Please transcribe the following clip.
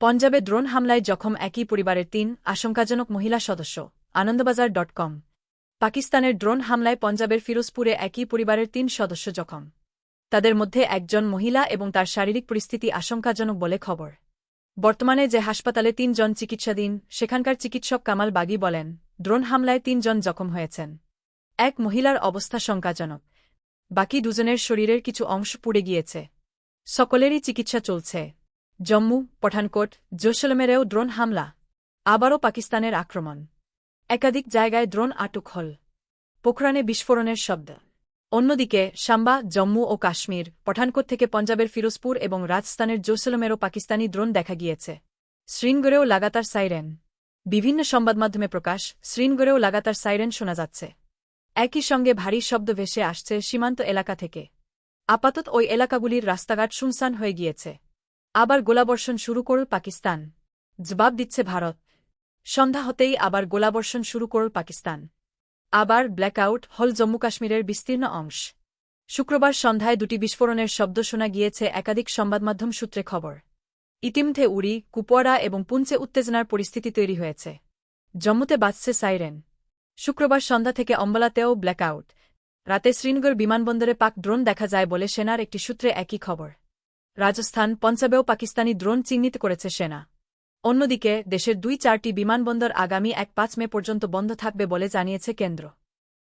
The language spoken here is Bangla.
পঞ্জাবে ড্রোন হামলায় জখম একই পরিবারের তিন আশঙ্কাজনক মহিলা সদস্য। Anandabazar dot com. পাকিস্তানের ড্রোন হামলায় পঞ্জাবের ফিরোজপুরে একই পরিবারের তিন সদস্য জখম। তাদের মধ্যে একজন মহিলা এবং তার শারীরিক পরিস্থিতি আশঙ্কাজনক বলে খবর। বর্তমানে যে হাসপাতালে তিনজন চিকিৎসাধীন, সেখানকার চিকিৎসক কামাল বাগি বলেন ড্রোন হামলায় তিনজন জখম হয়েছেন। এক মহিলার অবস্থা শঙ্কাজনক। বাকি দুজনের শরীরের কিছু অংশ পুড়ে গিয়েছে। সকলেরই চিকিৎসা চলছে। জম্মু, পঠানকোট জৈসলমেরেও ড্রোন হামলা। আবারও পাকিস্তানের আক্রমণ। একাধিক জায়গায় ড্রোন আটক হল। পোখরানে বিস্ফোরণের শব্দ। অন্যদিকে, সাম্বা, জম্মু ও কাশ্মীর, পঠানকোট থেকে পঞ্জাবের ফিরোজপুর এবং রাজস্থানের জৈসলমেরও পাকিস্তানি ড্রোন দেখা গিয়েছে। শ্রীনগরেও লাগাতার সাইরেন। বিভিন্ন সংবাদমাধ্যমে প্রকাশ শ্রীনগরেও লাগাতার সাইরেন শোনা যাচ্ছে। একই সঙ্গে ভারী শব্দ ভেসে আসছে সীমান্ত এলাকা থেকে। আপাতত ওই এলাকাগুলির রাস্তাঘাট শুনসান হয়ে গিয়েছে। আবার গোলাবর্ষণ শুরু করল পাকিস্তান। জবাব দিচ্ছে ভারত। সন্ধ্যা হতেই আবার গোলাবর্ষণ শুরু করল পাকিস্তান। আবার ব্ল্যাকআউট হল জম্মু কাশ্মীরের বিস্তীর্ণ অংশ। শুক্রবার সন্ধ্যায় দুটি বিস্ফোরণের শব্দ শোনা গিয়েছে একাধিক সংবাদমাধ্যম সূত্রে খবর। ইতিমধ্যে উড়ি কুপওয়াড়া এবং পুঞ্চে উত্তেজনার পরিস্থিতি তৈরি হয়েছে। জম্মুতে বাজছে সাইরেন। শুক্রবার সন্ধ্যা থেকে অম্বলাতেও ব্ল্যাকআউট রাতে শ্রীনগর বিমানবন্দরে পাক ড্রোন দেখা যায় বলে সেনার একটি সূত্রে একই খবর। রাজস্থান পঞ্জাবেও পাকিস্তানি ড্রোন চিহ্নিত করেছে সেনা। অন্যদিকে, দেশের দুই চারটি বিমানবন্দর আগামী এক পাঁচ মে পর্যন্ত বন্ধ থাকবে বলে জানিয়েছে কেন্দ্র।